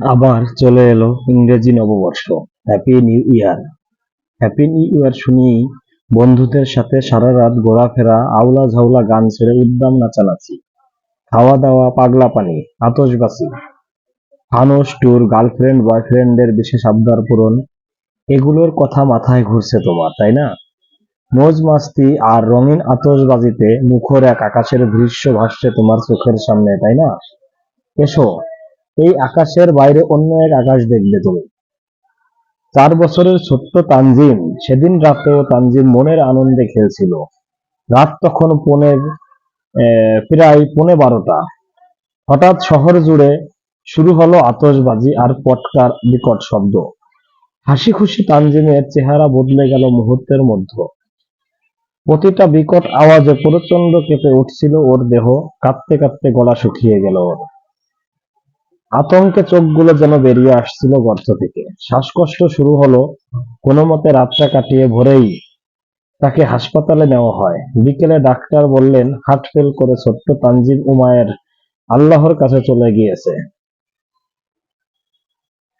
আবার চলে এলো ইংরেজি নববর্ষ। Happy new year happy new year শুনেই বন্ধুদের সাথে সারা রাত ঘোরাফেরা আউলা ঝাউলা গান ছেড়ে উদ্দাম নাচানাচি। খাওয়া দাওয়া পাগলা পানি আতশবাজি। ফানুস ট্যুর গার্লফ্রেন্ড, বয়ফ্রেন্ডের বিশেষ আবদার পূরণ। এগুলোর কথা মাথায় ঘুরছে তোমার, তাই না? মৌজ মাস্তি আর রঙিন আতশবাজিতে মুখর এক আকাশের দৃশ্য ভাসছে তোমার চোখের সামনে, তাই না? এসো এই আকাশের বাইরে অন্য এক আকাশ দেখবে তুমি। চার বছরের ছোট্ট তানজিম সেদিন রাতেও তানজিম মনের আনন্দে খেলছিল। রাত তখন পৌনে প্রায় পৌনে বারোটা। হঠাৎ শহর জুড়ে শুরু হলো আতশবাজি আর পটকার বিকট শব্দ। হাসি খুশি তানজিমের চেহারা বদলে গেল মুহূর্তের মধ্যে। প্রতিটা বিকট আওয়াজে প্রচণ্ড কেঁপে উঠছিল ওর দেহ, কাঁপতে কাঁপতে গলা শুকিয়ে গেল ওর। আতঙ্কে চোখগুলো যেন বেরিয়ে আসছিল গর্ত থেকে। শ্বাসকষ্ট শুরু হলো কোনো মতে রাতটা কাটিয়ে ভোরেই। তাকে হাসপাতালে নেওয়া হয়। বিকেলে ডাক্তার বললেন, হার্ট ফেল করে ছোট্ট তানজিব উমায়ের আল্লাহর কাছে চলে গিয়েছে।